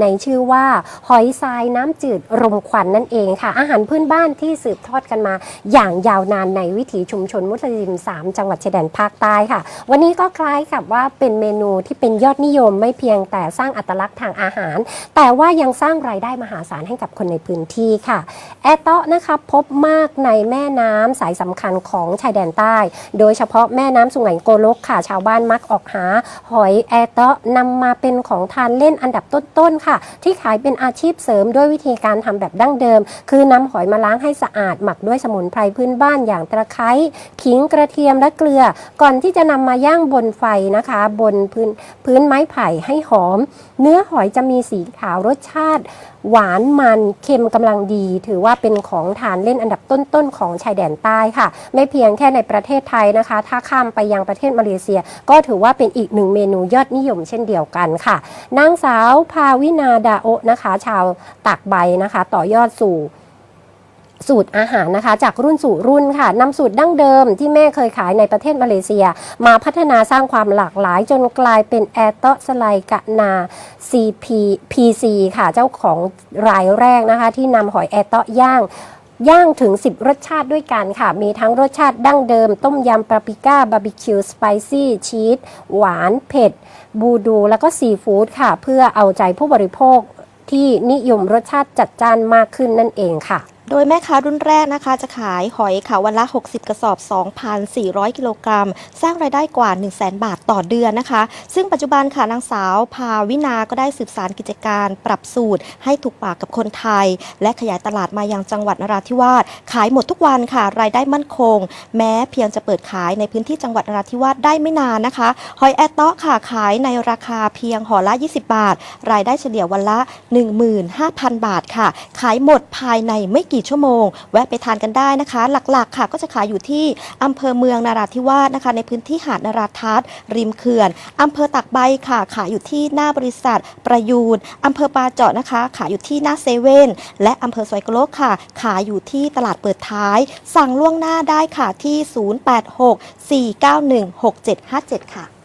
ในชื่อว่าหอยทรายน้ำจืดรมควันนั่นเองค่ะ อาหารพื้นบ้านที่สืบทอดกันมา อย่างยาวนานในวิถีชุมชนมุสลิม 3 จังหวัดชายแดนภาคใต้ค่ะ วันนี้ก็คล้ายกับว่าเป็นเมนูที่เป็นยอดนิยมไม่เพียงแต่สร้างอัตลักษณ์ทางอาหาร แต่ว่ายังสร้างรายได้มหาศาลให้กับคนในพื้นที่ค่ะ แอตเตาะนะคะพบมากในแม่น้ำสายสำคัญของชายแดนใต้ โดยเฉพาะแม่น้ำสุไหงโกลกค่ะ ชาวบ้านมักออกหา หอยแอตเตาะนำมาเป็นของทานเล่นอันดับต้นๆค่ะ ที่ขายเป็นอาชีพเสริมด้วยวิธีการทำแบบดั้งเดิม คือนำหอยมาล้างให้สะอาด หมักด้วยสมุนไพรพื้นบ้านอย่างตะไคร้ขิงกระเทียมและเกลือ ก่อนที่จะนำมาย่างบนไฟนะคะ บนพื้นพื้นไม้ไผ่ให้หอม เนื้อหอยจะมีสีขาวรสชาติ หวานมันเค็มกำลังดี ถือว่าเป็นของทานเล่นอันดับต้นๆของชายแดนใต้ค่ะ ไม่เพียงแค่ในประเทศไทยนะคะ ถ้าข้ามไปยังประเทศมาเลเซีย ก็ถือว่าเป็นอีกหนึ่งเมนูยอดนิยมเช่นเดียวกันค่ะนางสาวภาวิวินาดาโอนะคะ ชาวตากใบนะคะ ต่อยอดสู่สูตรอาหารนะคะ จากรุ่นสู่รุ่นค่ะนำสูตรดั้งเดิมที่แม่เคยขายในประเทศมาเลเซีย มาพัฒนาสร้างความหลากหลายจนกลายเป็นแอตเตสไลกะนา CP PC ค่ะเจ้าของรายแรกนะคะ ที่นำหอยแอตเตย่าง ย่างถึง 10 รสชาติด้วยกันค่ะ มีทั้งรสชาติดั้งเดิม ต้มยำปาปริก้าบาร์บีคิวสไปซี่ชีสหวาน เผ็ด บูดู แล้วก็ซีฟู้ดค่ะ เพื่อเอาใจผู้บริโภคที่นิยมรสชาติจัดจ้านมากขึ้นนั่นเองค่ะ โดยแม่ค้ารุ่นแรกนะคะ จะขายหอยค่ะวันละ 60 กระสอบ 2,400 กิโลกรัม สร้างรายได้กว่า 1 0 0 0 0แบาทต่อเดือนนะคะ ซึ่งปัจจุบันค่ะนางสาวพาวินาก็ได้สืบสารกิจการปรับสูตร ให้ถูกปากกับคนไทย และขยายตลาดมายังจังหวัดนราธิวาสขายหมดทุกวันค่ะ รายได้มั่นคง แม้เพียงจะเปิดขายในพื้นที่จังหวัดนราธิวาสได้ไม่นานนะคะหอยแอตเตาะค่ะขายในราคาเพียงห่อละ 20 บาท รายได้เฉลี่ยวันละ 15,000 บาทค่ะ ขายหมดภายในไม่กี่ชั่วโมง แวะไปทานกันได้นะคะ หลักๆค่ะก็จะขายอยู่ที่อำเภอเมืองนาราธิวาสนะคะ ในพื้นที่หาดนาราทัศน์ริมเขื่อนอำเภอตากใบค่ะ ขายอยู่ที่หน้าบริษัท ประยูนอำเภอปาเจาะนะคะ ขายอยู่ที่หน้าเซเว่นและอำเภอสวยกโลกค่ะ ขายอยู่ที่ตลาดเปิดท้าย สั่งล่วงหน้าได้ค่ะที่ 086 491 6757 ค่ะ